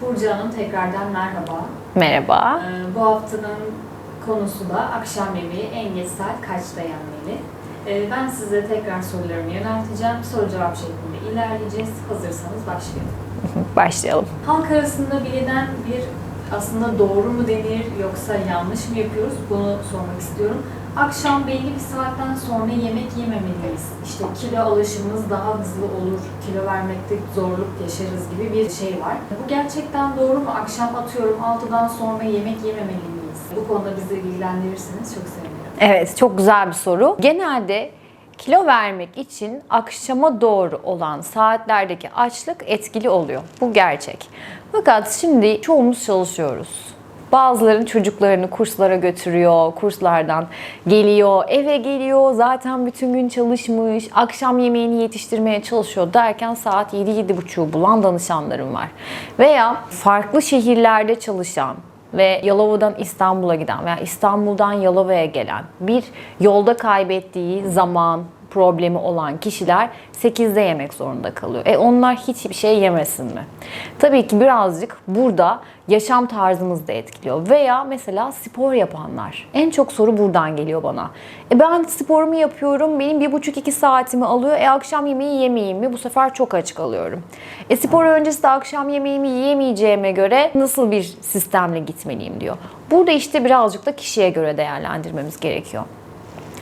Burcu Hanım tekrardan merhaba. Merhaba. Ee, bu haftanın konusu da akşam yemeği en geç saat kaçta yenmeli? Ee, ben size tekrar sorularımı yönelteceğim. Soru cevap şeklinde ilerleyeceğiz. Hazırsanız başlayalım. Başlayalım. Halk arasında bilinen bir aslında doğru mu denir yoksa yanlış mı yapıyoruz bunu sormak istiyorum. Akşam belli bir saatten sonra yemek yememeliyiz. İşte kilo alışımız daha hızlı olur, kilo vermekte zorluk yaşarız gibi bir şey var. Bu gerçekten doğru mu? Akşam atıyorum 6'dan sonra yemek yememeli miyiz? Bu konuda bizi bilgilendirirseniz çok sevinirim. Evet, çok güzel bir soru. Genelde kilo vermek için akşama doğru olan saatlerdeki açlık etkili oluyor. Bu gerçek. Fakat şimdi çoğumuz çalışıyoruz. Bazıların çocuklarını kurslara götürüyor, kurslardan geliyor, eve geliyor, zaten bütün gün çalışmış, akşam yemeğini yetiştirmeye çalışıyor derken saat 7-7.30'u bulan danışanlarım var. Veya farklı şehirlerde çalışan, ve Yalova'dan İstanbul'a giden veya İstanbul'dan Yalova'ya gelen bir yolda kaybettiği zaman problemi olan kişiler 8'de yemek zorunda kalıyor. E onlar hiçbir şey yemesin mi? Tabii ki birazcık burada yaşam tarzımız da etkiliyor. Veya mesela spor yapanlar. En çok soru buradan geliyor bana. E ben sporumu yapıyorum, benim bir buçuk iki saatimi alıyor. E akşam yemeği yemeyeyim mi? Bu sefer çok aç kalıyorum. E spor öncesi de akşam yemeğimi yiyemeyeceğime göre nasıl bir sistemle gitmeliyim diyor. Burada işte birazcık da kişiye göre değerlendirmemiz gerekiyor.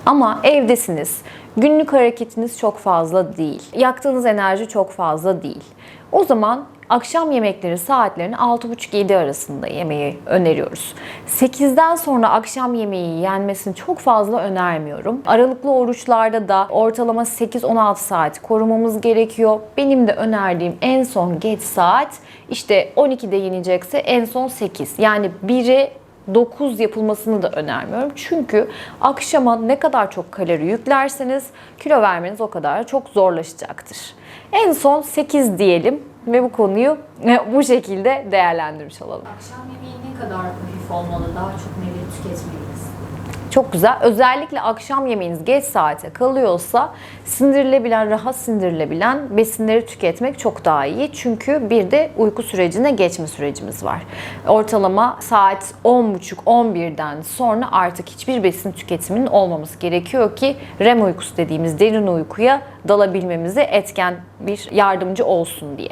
Ama evdesiniz. Günlük hareketiniz çok fazla değil. Yaktığınız enerji çok fazla değil. O zaman akşam yemekleri saatlerini 6.30-7 arasında yemeyi öneriyoruz. 8'den sonra akşam yemeği yenmesini çok fazla önermiyorum. Aralıklı oruçlarda da ortalama 8-16 saat korumamız gerekiyor. Benim de önerdiğim en son geç saat işte 12'de yenecekse en son 8. Yani biri 9 yapılmasını da önermiyorum. Çünkü akşama ne kadar çok kalori yüklerseniz kilo vermeniz o kadar çok zorlaşacaktır. En son 8 diyelim ve bu konuyu bu şekilde değerlendirmiş olalım. Akşam yemeği ne kadar hafif olmalı? Daha çok meyve tüketmeliyiz. Çok güzel. Özellikle akşam yemeğiniz geç saate kalıyorsa sindirilebilen, rahat sindirilebilen besinleri tüketmek çok daha iyi. Çünkü bir de uyku sürecine geçme sürecimiz var. Ortalama saat 10.30-11'den sonra artık hiçbir besin tüketiminin olmaması gerekiyor ki REM uykusu dediğimiz derin uykuya dalabilmemize etken bir yardımcı olsun diye.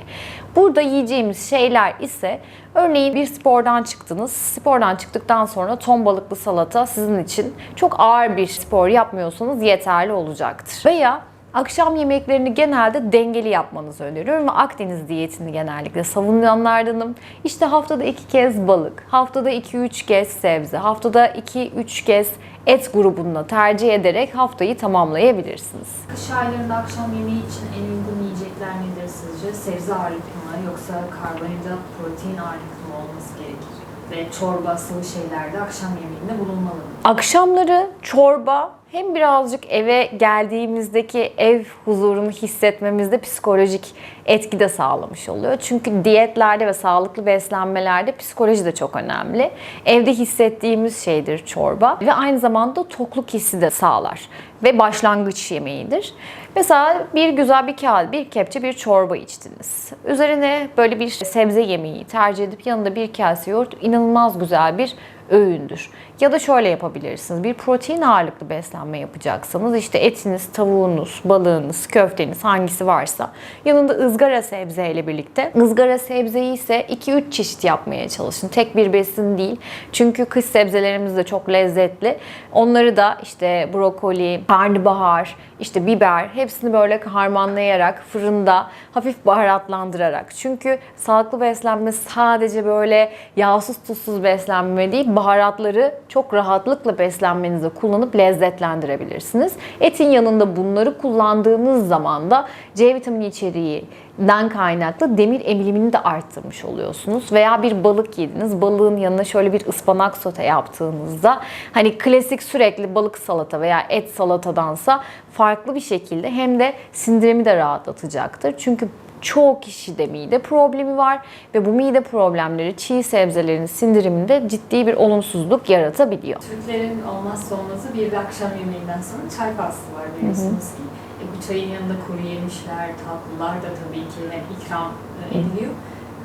Burada yiyeceğimiz şeyler ise örneğin bir spordan çıktınız. Spordan çıktıktan sonra ton balıklı salata sizin için çok ağır bir spor yapmıyorsanız yeterli olacaktır. Veya Akşam yemeklerini genelde dengeli yapmanızı öneriyorum ve Akdeniz diyetini genellikle savunanlardanım. İşte haftada iki kez balık, haftada 2-3 kez sebze, haftada 2-3 kez et grubunda tercih ederek haftayı tamamlayabilirsiniz. Kış aylarında akşam yemeği için en uygun yiyecekler nedir sizce? Sebze ağırlıklı mı yoksa karbonhidrat, protein ağırlıklı mı olması gerekir? Ve çorba, sıvı şeylerde akşam yemeğinde bulunmalı mı? Akşamları çorba hem birazcık eve geldiğimizdeki ev huzurunu hissetmemizde psikolojik etki de sağlamış oluyor. Çünkü diyetlerde ve sağlıklı beslenmelerde psikoloji de çok önemli. Evde hissettiğimiz şeydir çorba ve aynı zamanda tokluk hissi de sağlar ve başlangıç yemeğidir. Mesela bir güzel bir kağıt, bir kepçe bir çorba içtiniz. Üzerine böyle bir sebze yemeği tercih edip yanında bir kase yoğurt inanılmaz güzel bir öğündür. Ya da şöyle yapabilirsiniz. Bir protein ağırlıklı beslenme yapacaksanız işte etiniz, tavuğunuz, balığınız, köfteniz hangisi varsa yanında ızgara sebzeyle birlikte. ızgara sebzeyi ise 2-3 çeşit yapmaya çalışın. Tek bir besin değil. Çünkü kış sebzelerimiz de çok lezzetli. Onları da işte brokoli, karnabahar, işte biber hepsini böyle harmanlayarak fırında hafif baharatlandırarak. Çünkü sağlıklı beslenme sadece böyle yağsız tuzsuz beslenme değil baharatları çok rahatlıkla beslenmenize kullanıp lezzetlendirebilirsiniz. Etin yanında bunları kullandığınız zaman da C vitamini içeriğinden kaynaklı demir emilimini de arttırmış oluyorsunuz. Veya bir balık yediniz. Balığın yanına şöyle bir ıspanak sote yaptığınızda hani klasik sürekli balık salata veya et salatadansa farklı bir şekilde hem de sindirimi de rahatlatacaktır. Çünkü çoğu kişide mide problemi var ve bu mide problemleri çiğ sebzelerin sindiriminde ciddi bir olumsuzluk yaratabiliyor. Türklerin olmazsa olmazı bir akşam yemeğinden sonra çay faslı var biliyorsunuz ki. E, bu çayın yanında kuru yemişler, tatlılar da tabii ki hep ikram e, ediliyor.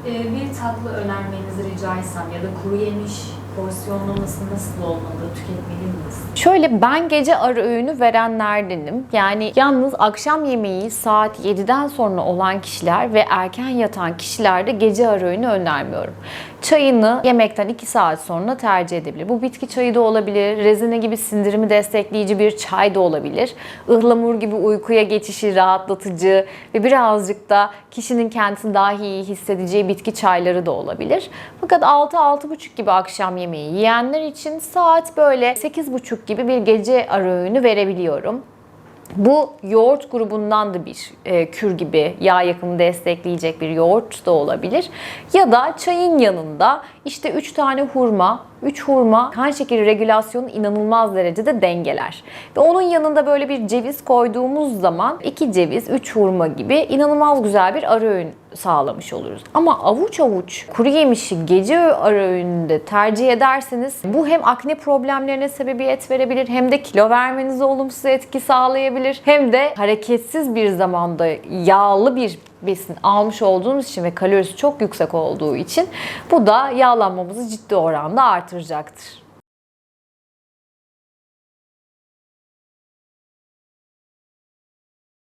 e, bir tatlı önermenizi rica etsem ya da kuru yemiş porsiyonlaması nasıl olmalı, tüketmeli miyiz? Şöyle ben gece ara öğünü verenlerdenim. Yani yalnız akşam yemeği saat 7'den sonra olan kişiler ve erken yatan kişilerde gece ara öğünü önermiyorum. Çayını yemekten 2 saat sonra tercih edebilir. Bu bitki çayı da olabilir, rezene gibi sindirimi destekleyici bir çay da olabilir. Ihlamur gibi uykuya geçişi rahatlatıcı ve birazcık da kişinin kendisini daha iyi hissedeceği bitki çayları da olabilir. Fakat 6-6.30 gibi akşam yemeği yiyenler için saat böyle 8.30 gibi bir gece ara verebiliyorum. Bu yoğurt grubundan da bir e, kür gibi yağ yakımı destekleyecek bir yoğurt da olabilir. Ya da çayın yanında işte 3 tane hurma, 3 hurma kan şekeri regülasyonu inanılmaz derecede dengeler. Ve onun yanında böyle bir ceviz koyduğumuz zaman 2 ceviz, 3 hurma gibi inanılmaz güzel bir ara öğün sağlamış oluruz. Ama avuç avuç kuru yemişi gece ara öğününde tercih ederseniz bu hem akne problemlerine sebebiyet verebilir hem de kilo vermenize olumsuz etki sağlayabilir. Hem de hareketsiz bir zamanda yağlı bir besin almış olduğunuz için ve kalorisi çok yüksek olduğu için bu da yağlanmamızı ciddi oranda artıracaktır.